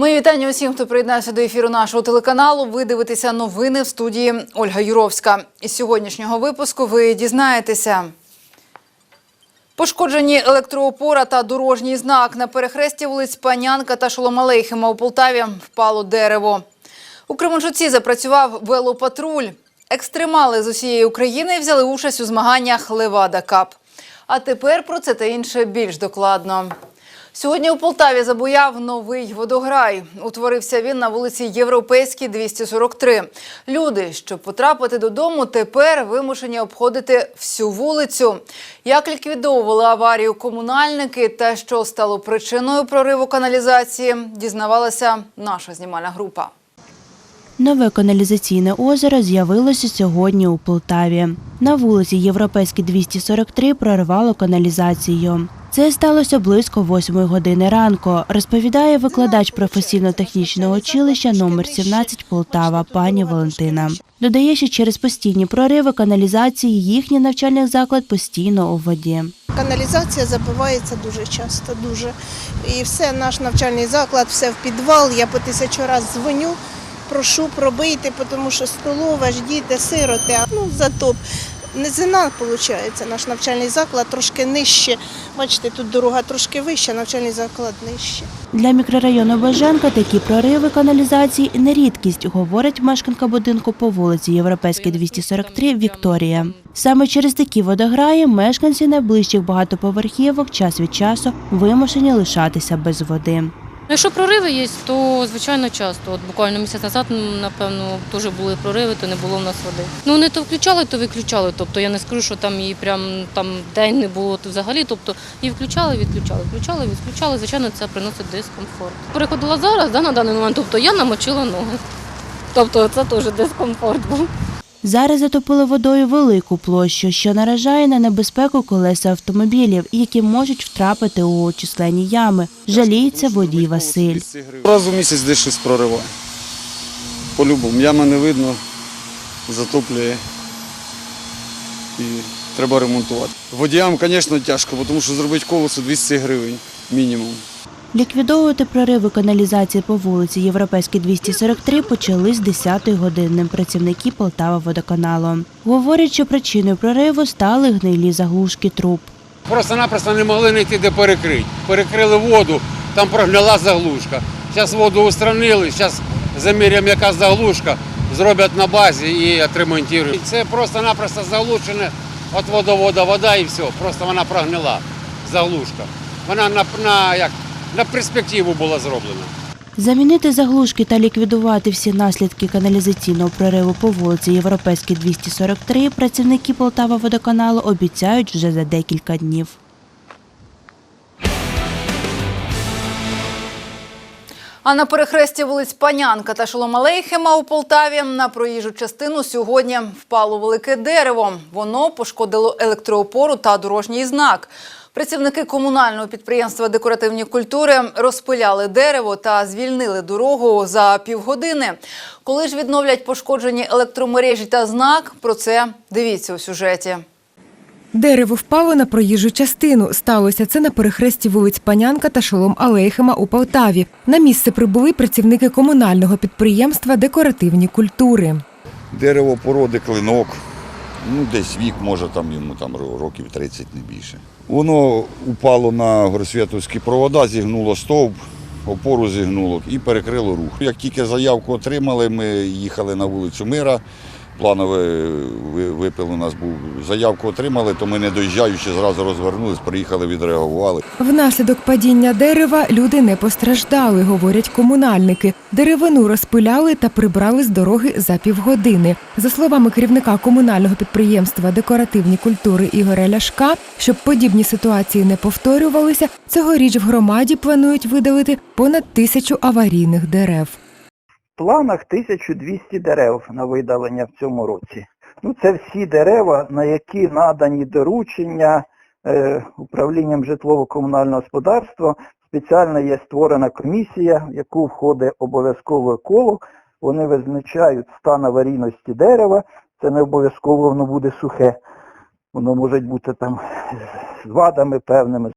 Мої вітання усім, хто приєднався до ефіру нашого телеканалу. Ви дивитеся новини в студії Ольга Юровська. Із сьогоднішнього випуску ви дізнаєтеся. Пошкоджені електроопора та дорожній знак на перехресті вулиць Панянка та Шоломалейхима у Полтаві впало дерево. У Кременчуці запрацював велопатруль. Екстремали з усієї України взяли участь у змаганнях Левада Кап. А тепер про це та інше більш докладно. Сьогодні у Полтаві забуяв новий водограй. Утворився він на вулиці Європейській, 243. Люди, щоб потрапити додому, тепер вимушені обходити всю вулицю. Як ліквідовували аварію комунальники та що стало причиною прориву каналізації, дізнавалася наша знімальна група. Нове каналізаційне озеро з'явилося сьогодні у Полтаві. На вулиці Європейській 243 прорвало каналізацію. Це сталося близько 8 години ранку, розповідає викладач професійно-технічного училища номер 17 Полтава пані Валентина. Додає, що через постійні прориви каналізації їхній навчальний заклад постійно у воді. Каналізація забивається дуже часто, дуже. І все, наш навчальний заклад, все в підвал. Я по тисячу раз дзвоню, прошу пробити, тому що столова ж діти, сироти. Ну, зато низина, виходить, наш навчальний заклад трошки нижче. Бачите, тут дорога трошки вища, навчальний заклад нижче. Для мікрорайону Бажанка такі прориви каналізації не рідкість, говорить мешканка будинку по вулиці Європейській 243 Вікторія. Саме через такі водограї мешканці найближчих багатоповерхівок час від часу вимушені лишатися без води. Ну, Якщо прориви є, то звичайно часто. От буквально місяць назад, напевно, теж були прориви, то не було в нас води. Ну не то включали, то виключали. Тобто я не скажу, що там її прям там день не було то взагалі. Тобто її включали, відключали, включали, відключали. Звичайно, це приносить дискомфорт. Переходила зараз, да, на даний момент, тобто я намочила ноги. Тобто це теж дискомфорт був. Зараз затопили водою велику площу, що наражає на небезпеку колеса автомобілів, які можуть втрапити у численні ями. Жаліється водій Василь. Раз у місяць десь щось прориває. По-любому. Ями не видно, затоплює. І треба ремонтувати. Водіям, звісно, тяжко, тому що зробити колесо 200 гривень мінімум. Ліквідовувати прориви каналізації по вулиці Європейській 243 почали з 10-ї години працівники Полтава водоканалу. Говорять, що причиною прориву стали гнилі заглушки труб. Просто-напросто не могли знайти де перекрити. Перекрили воду, там прогнила заглушка. Зараз воду устранили, зараз заміряємо, яка заглушка, зроблять на базі і отремонтують. Це просто-напросто заглушене від водовода вода і все. Просто вона прогнила, заглушка. Вона на, на, як, на перспективу була зроблена. Замінити заглушки та ліквідувати всі наслідки каналізаційного прориву по вулиці Європейській 243 працівники Полтава водоканалу обіцяють вже за декілька днів. А на перехресті вулиць Панянка та Шоломалейхема у Полтаві на проїжджу частину сьогодні впало велике дерево. Воно пошкодило електроопору та дорожній знак. Працівники комунального підприємства декоративні культури розпиляли дерево та звільнили дорогу за півгодини. Коли ж відновлять пошкоджені електромережі та знак, про це дивіться у сюжеті. Дерево впало на проїжджу частину. Сталося це на перехресті вулиць Панянка та Шолом Алейхема у Полтаві. На місце прибули працівники комунального підприємства декоративні культури. Дерево породи клинок. Ну, десь вік, може, там йому там років 30 не більше. Воно упало на горсвятовські провода, зігнуло стовп, опору зігнуло і перекрило рух. Як тільки заявку отримали, ми їхали на вулицю Мира. Плановий ви- випил у нас був. Заявку отримали, то ми не доїжджаючи, зразу розвернулись, приїхали, відреагували. Внаслідок падіння дерева люди не постраждали, говорять комунальники. Деревину розпиляли та прибрали з дороги за півгодини. За словами керівника комунального підприємства декоративні культури Ігоря Ляшка, щоб подібні ситуації не повторювалися, цьогоріч в громаді планують видалити понад тисячу аварійних дерев. Планах 1200 дерев на видалення в цьому році. Ну, це всі дерева, на які надані доручення е, управлінням житлово-комунального господарства. Спеціально є створена комісія, в яку входить обов'язкове коло. Вони визначають стан аварійності дерева. Це не обов'язково воно буде сухе. Воно може бути там з вадами певними,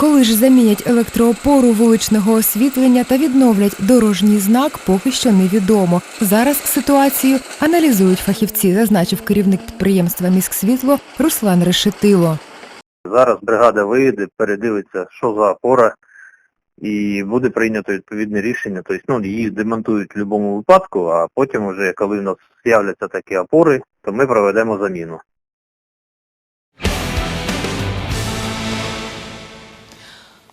Коли ж замінять електроопору вуличного освітлення та відновлять дорожній знак, поки що невідомо. Зараз ситуацію аналізують фахівці, зазначив керівник підприємства «Міськсвітло» Руслан Решетило. Зараз бригада виїде, передивиться, що за опора, і буде прийнято відповідне рішення. Тобто ну, її демонтують в будь-якому випадку, а потім, вже, коли в нас з'являться такі опори, то ми проведемо заміну.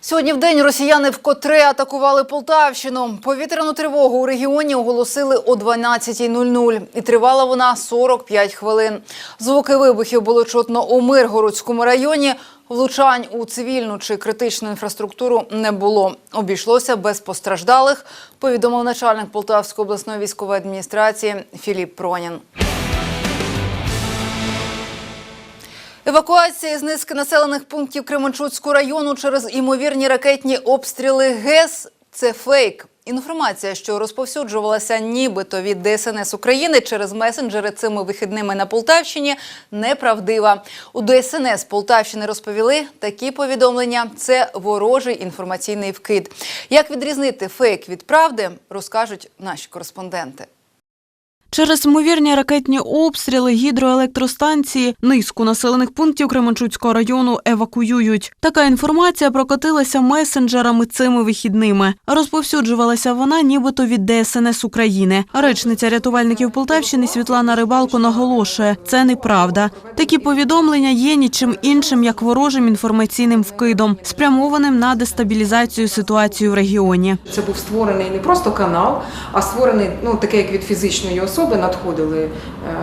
Сьогодні в день росіяни вкотре атакували Полтавщину. Повітряну тривогу у регіоні оголосили о 12.00 і тривала вона 45 хвилин. Звуки вибухів було чутно у Миргородському районі. Влучань у цивільну чи критичну інфраструктуру не було. Обійшлося без постраждалих, повідомив начальник Полтавської обласної військової адміністрації Філіп Пронін. Евакуація з низки населених пунктів Кременчуцького району через імовірні ракетні обстріли ГЕС – це фейк. Інформація, що розповсюджувалася нібито від ДСНС України через месенджери цими вихідними на Полтавщині, неправдива. У ДСНС Полтавщини розповіли, такі повідомлення – це ворожий інформаційний вкид. Як відрізнити фейк від правди, розкажуть наші кореспонденти. Через ймовірні ракетні обстріли гідроелектростанції низку населених пунктів Кременчуцького району евакуюють. Така інформація прокотилася месенджерами цими вихідними. Розповсюджувалася вона нібито від ДСНС України. Речниця рятувальників Полтавщини Світлана Рибалко наголошує, це неправда. Такі повідомлення є нічим іншим, як ворожим інформаційним вкидом, спрямованим на дестабілізацію ситуації в регіоні. Це був створений не просто канал, а створений ну таке, як від фізичної особи надходили е,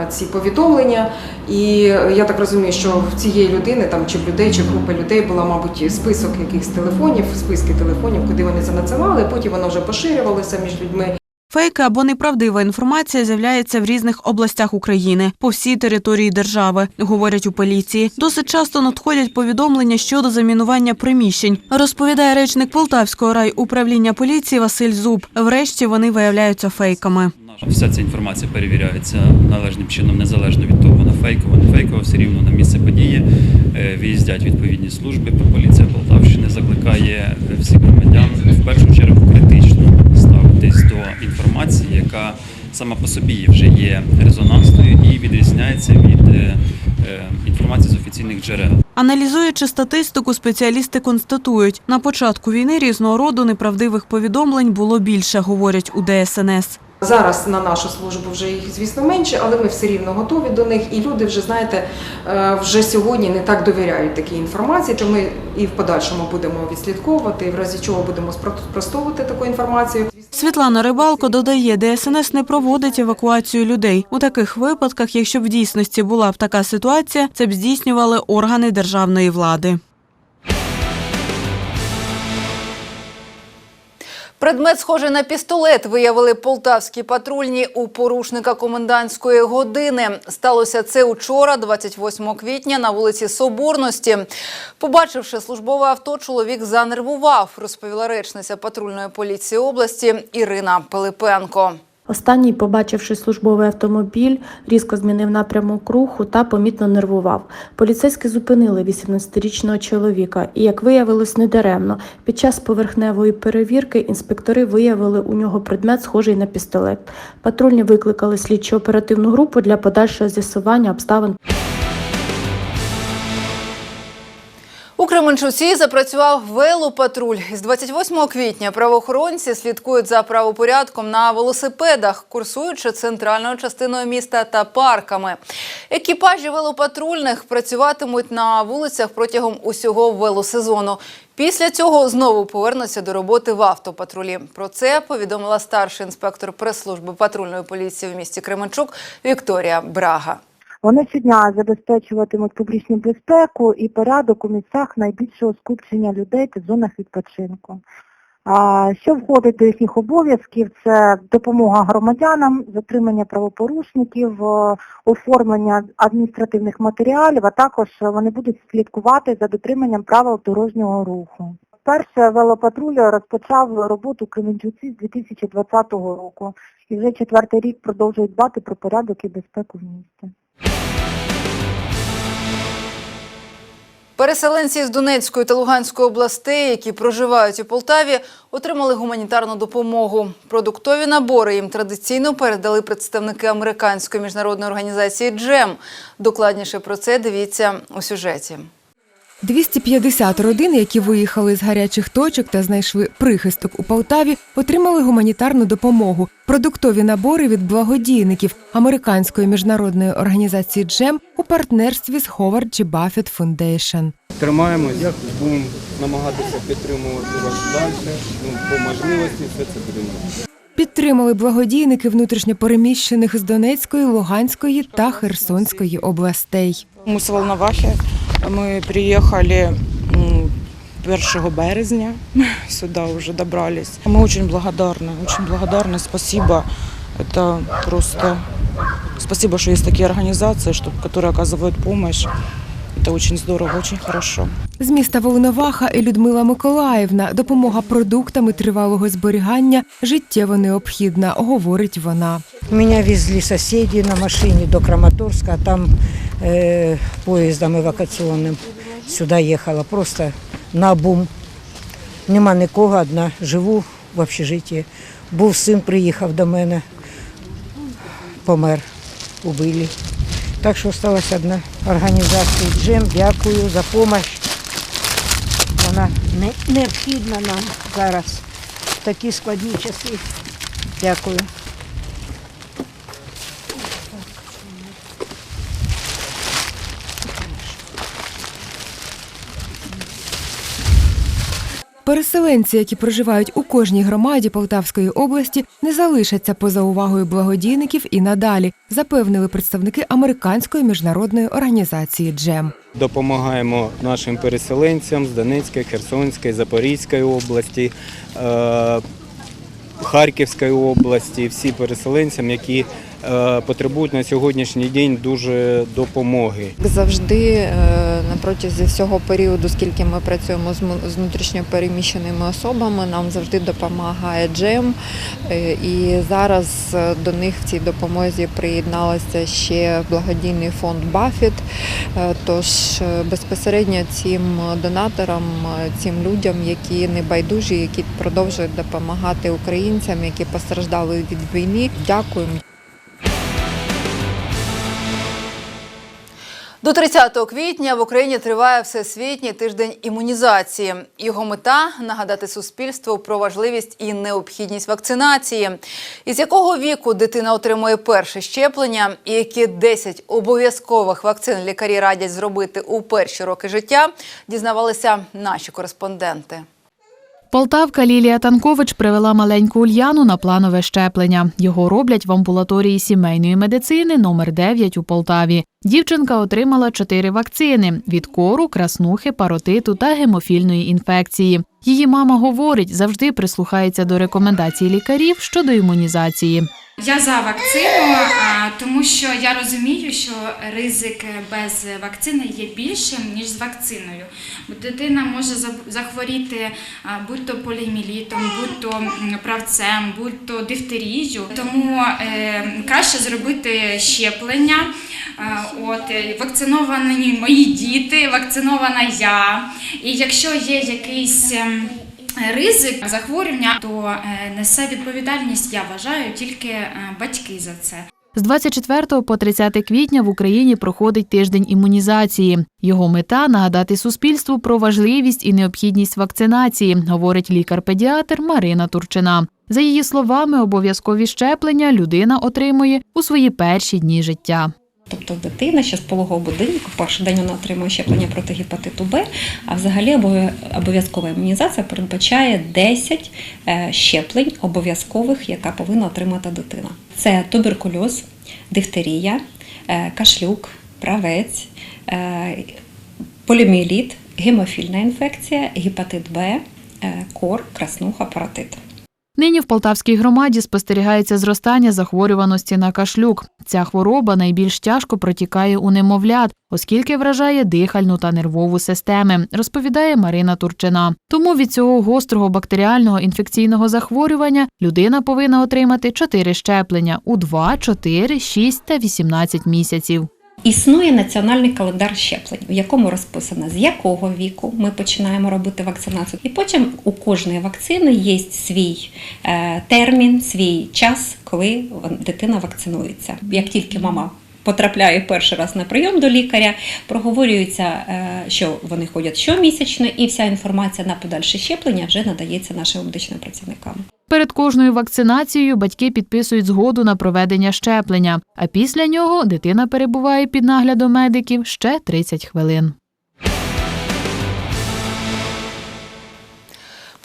ці повідомлення. І я так розумію, що в цієї людини там чи в людей, чи групи людей була, мабуть, список якихось телефонів, списки телефонів, куди вони занадсилали. Потім воно вже поширювалося між людьми. Фейки або неправдива інформація з'являється в різних областях України по всій території держави, говорять у поліції. Досить часто надходять повідомлення щодо замінування приміщень. Розповідає речник Полтавського райуправління поліції Василь Зуб. Врешті вони виявляються фейками. Вся ця інформація перевіряється належним чином, незалежно від того, вона фейкова, не фейкова, все рівно на місце події е, виїздять відповідні служби. Поліція Полтавщини закликає е, всіх громадян в першу чергу критично інформації, яка сама по собі вже є резонансною і відрізняється від е, е, інформації з офіційних джерел. Аналізуючи статистику, спеціалісти констатують, на початку війни різного роду неправдивих повідомлень було більше, говорять у ДСНС. Зараз на нашу службу вже їх, звісно, менше, але ми все рівно готові до них. І люди вже знаєте, е, вже сьогодні не так довіряють такій інформації, то ми і в подальшому будемо відслідковувати, і в разі чого будемо спростовувати таку інформацію. Світлана Рибалко додає, ДСНС не проводить евакуацію людей. У таких випадках, якщо б в дійсності була б така ситуація, це б здійснювали органи державної влади. Предмет, схожий на пістолет, виявили полтавські патрульні у порушника комендантської години. Сталося це учора, 28 квітня, на вулиці Соборності. Побачивши службове авто, чоловік занервував, розповіла речниця патрульної поліції області Ірина Пилипенко. Останній, побачивши службовий автомобіль, різко змінив напрямок руху та помітно нервував. Поліцейські зупинили 18-річного чоловіка, і, як виявилось, недаремно. Під час поверхневої перевірки інспектори виявили у нього предмет, схожий на пістолет. Патрульні викликали слідчо-оперативну групу для подальшого з'ясування обставин. У Кременчуці запрацював велопатруль. З 28 квітня правоохоронці слідкують за правопорядком на велосипедах, курсуючи центральною частиною міста та парками. Екіпажі велопатрульних працюватимуть на вулицях протягом усього велосезону. Після цього знову повернуться до роботи в автопатрулі. Про це повідомила старший інспектор прес-служби патрульної поліції в місті Кременчук Вікторія Брага. Вони щодня забезпечуватимуть публічну безпеку і порядок у місцях найбільшого скупчення людей та зонах відпочинку. Що входить до їхніх обов'язків, це допомога громадянам, затримання правопорушників, е, оформлення адміністративних матеріалів, а також вони будуть слідкувати за дотриманням правил дорожнього руху. Перше велопатруль розпочав роботу Кременчуці з 2020 року і вже четвертий рік продовжує дбати про порядок і безпеку в місті.「Кременчуці з 2020 року вже четвертий рік продовжує дбати про порядок і безпеку в місті.」– 2020 року і вже четвертий рік продовжує дбати про порядок і безпеку в місті. 2020 року і вже четвертий рік продовжує дбати про порядок і безпеку в місті. Переселенці з Донецької та Луганської областей, які проживають у Полтаві, отримали гуманітарну допомогу. Продуктові набори їм традиційно передали представники американської міжнародної організації «Джем». Докладніше про це дивіться у сюжеті. 250 родин, які виїхали з гарячих точок та знайшли прихисток у Полтаві, отримали гуманітарну допомогу. Продуктові набори від благодійників американської міжнародної організації «Джем» у партнерстві з Howard G. Buffett Foundation. Тримаємось, будемо намагатися підтримувати вас далі. Ну, по можливості все це будемо. Підтримали благодійники внутрішньопереміщених з Донецької, Луганської та Херсонської областей. Мы с Волновахи. Мы приехали м, 1 березня, сюда уже добрались. Мы очень благодарны, очень благодарны, спасибо. Это просто спасибо, что есть такие организации, что, которые оказывают помощь. Это очень здорово, очень хорошо. З міста Волноваха і Людмила Миколаївна допомога продуктами тривалого зберігання життєво необхідна, говорить вона. Меня везли соседи на машине до Краматорска, а там э, поездом эвакуационным сюда ехала. Просто на бум. Нема нікого, одна. Живу в общежитті. Був син, приїхав до мене, помер, убили. Так що залишилася одна організація Джем. Дякую за допомогу. Вона не- необхідна нам зараз в такі складні часи. Дякую. Переселенці, які проживають у кожній громаді Полтавської області, не залишаться поза увагою благодійників і надалі, запевнили представники американської міжнародної організації «Джем». Допомагаємо нашим переселенцям з Донецької, Херсонської, Запорізької області, е, Харківської області, всі переселенцям, які потребують на сьогоднішній день дуже допомоги. Завжди е, на протязі всього періоду, скільки ми працюємо з з внутрішньопереміщеними особами, нам завжди допомагає джем. Е, І зараз е, до них в цій допомозі приєдналося ще благодійний фонд Баффет. Е, Тож е, безпосередньо цим донаторам, е, цим людям, які не байдужі, які продовжують допомагати українцям, які постраждали від війни. Дякуємо. До 30 квітня в Україні триває всесвітній тиждень імунізації. Його мета нагадати суспільству про важливість і необхідність вакцинації. Із якого віку дитина отримує перше щеплення, і які 10 обов'язкових вакцин лікарі радять зробити у перші роки життя, дізнавалися наші кореспонденти. Полтавка Лілія Танкович привела маленьку Ульяну на планове щеплення. Його роблять в амбулаторії сімейної медицини номер 9 у Полтаві. Дівчинка отримала чотири вакцини: від кору, краснухи, паротиту та гемофільної інфекції. Її мама говорить, завжди прислухається до рекомендацій лікарів щодо імунізації. Я за вакцину, тому що я розумію, що ризик без вакцини є більшим ніж з вакциною. Бо дитина може захворіти будь-то поліоміелітом, будь-то правцем, будь-то дифтерією. Тому е, краще зробити щеплення. От е, вакциновані мої діти, вакцинована я. І якщо є якийсь ем, ризик захворювання, то е, несе відповідальність, я вважаю, тільки е, батьки за це. З 24 по 30 квітня в Україні проходить тиждень імунізації. Його мета нагадати суспільству про важливість і необхідність вакцинації, говорить лікар-педіатр Марина Турчина. За її словами, обов'язкові щеплення людина отримує у свої перші дні життя. Тобто дитина ще з пологового будинку, перший день вона отримує щеплення проти гепатиту Б, а взагалі обов'язкова імунізація передбачає 10 е, щеплень обов'язкових, яка повинна отримати дитина. Це туберкульоз, дифтерія, е, кашлюк, правець, е, поліоміеліт, гемофільна інфекція, гепатит Б, кор, краснуха, паротит. Нині в Полтавській громаді спостерігається зростання захворюваності на кашлюк. Ця хвороба найбільш тяжко протікає у немовлят, оскільки вражає дихальну та нервову системи, розповідає Марина Турчина. Тому від цього гострого бактеріального інфекційного захворювання людина повинна отримати 4 щеплення у 2, 4, 6 та 18 місяців. Існує національний календар щеплень, в якому розписано, з якого віку ми починаємо робити вакцинацію. І потім у кожної вакцини є свій е, термін, свій час, коли дитина вакцинується. Як тільки мама потрапляє перший раз на прийом до лікаря, проговорюється, е, що вони ходять щомісячно, і вся інформація на подальше щеплення вже надається нашим медичним працівникам. Перед кожною вакцинацією батьки підписують згоду на проведення щеплення, а після нього дитина перебуває під наглядом медиків ще 30 хвилин.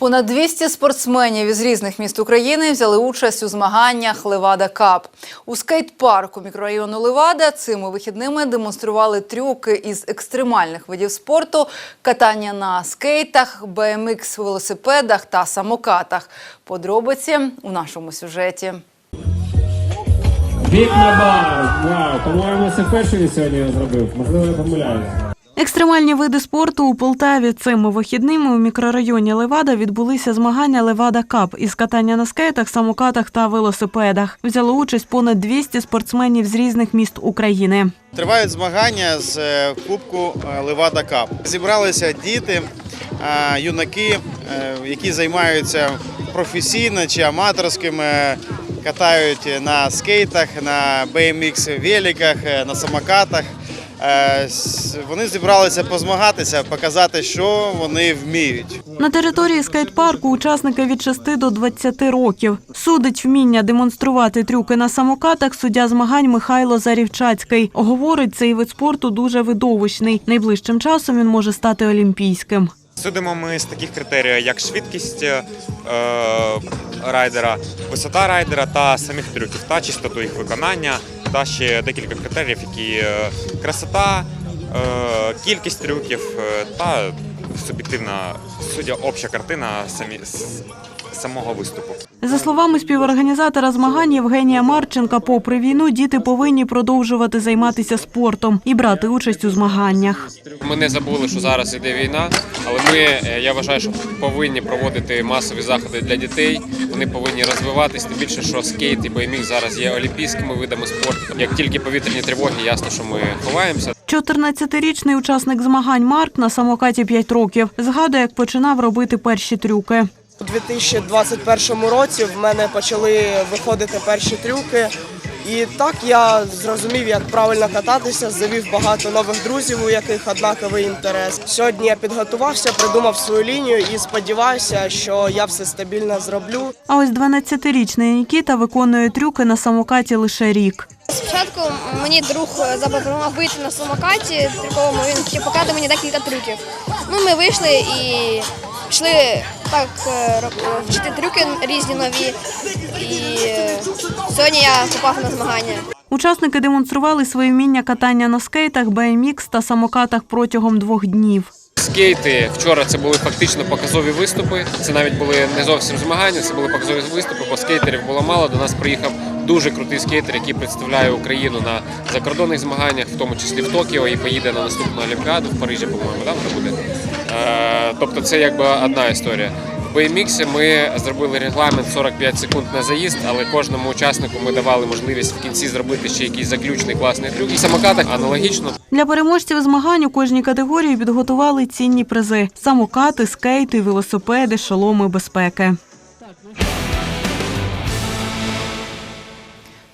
Понад 200 спортсменів із різних міст України взяли участь у змаганнях Левада Кап. У скейт-парку мікрорайону Левада цими вихідними демонстрували трюки із екстремальних видів спорту, катання на скейтах, BMX велосипедах та самокатах. Подробиці у нашому сюжеті. Бік на бар! Вау, по-моєму, це перший сьогодні його зробив. Можливо, я помиляюся. Екстремальні види спорту у Полтаві цими вихідними у мікрорайоні Левада відбулися змагання Левада Кап із катання на скейтах, самокатах та велосипедах. Взяло участь понад 200 спортсменів з різних міст України. Тривають змагання з е, Кубку е, Левада Кап. Зібралися діти, е, юнаки, які займаються професійно чи аматорським, е, катають на скейтах, на BMX великах, на самокатах. Е, Вони зібралися позмагатися, показати, що вони вміють. На території скейт-парку учасники від 6 до 20 років. Судить вміння демонструвати трюки на самокатах суддя змагань Михайло Зарівчацький. Говорить, цей вид спорту дуже видовищний. Найближчим часом він може стати олімпійським. Судимо ми з таких критеріїв, як швидкість е, райдера, висота райдера та самих трюків, та чистоту їх виконання, та ще декілька критеріїв, які е, красота, е, кількість трюків е, та суб'єктивна суддя обща картина самі, самого виступу. За словами співорганізатора змагань Євгенія Марченка, попри війну, діти повинні продовжувати займатися спортом і брати участь у змаганнях. Ми не забули, що зараз іде війна, але ми, е, я вважаю, що повинні проводити масові заходи для дітей. Вони повинні розвиватись. Тим більше, що скейт і BMX зараз є олімпійськими видами спорту. Як тільки повітряні тривоги, ясно, що ми ховаємося. 14-річний учасник змагань Марк на самокаті 5 років. Згадує, як починав робити перші трюки. У 2021 році в мене почали виходити перші трюки. І так я зрозумів, як правильно кататися, завів багато нових друзів, у яких однаковий інтерес. Сьогодні я підготувався, придумав свою лінію і сподіваюся, що я все стабільно зроблю. А ось 12-річний Нікіта виконує трюки на самокаті лише рік. Спочатку мені друг запропонував вийти на самокаті трюковому, він хотів показати мені декілька трюків. Ну, ми вийшли і пішли так е, вчити трюки різні нові. І е, сьогодні я попав на змагання. Учасники демонстрували своє вміння катання на скейтах, BMX та самокатах протягом двох днів. Скейти вчора це були фактично показові виступи. Це навіть були не зовсім змагання, це були показові виступи, бо скейтерів було мало. До нас приїхав дуже крутий скейтер, який представляє Україну на закордонних змаганнях, в тому числі в Токіо, і поїде на наступну Олімпіаду в Парижі, по-моєму, там буде. Е, тобто це якби одна історія. В BMX ми зробили регламент 45 секунд на заїзд, але кожному учаснику ми давали можливість в кінці зробити ще якийсь заключний класний трюк. І самокатах аналогічно. Для переможців змагань у кожній категорії підготували цінні призи: самокати, скейти, велосипеди, шоломи безпеки.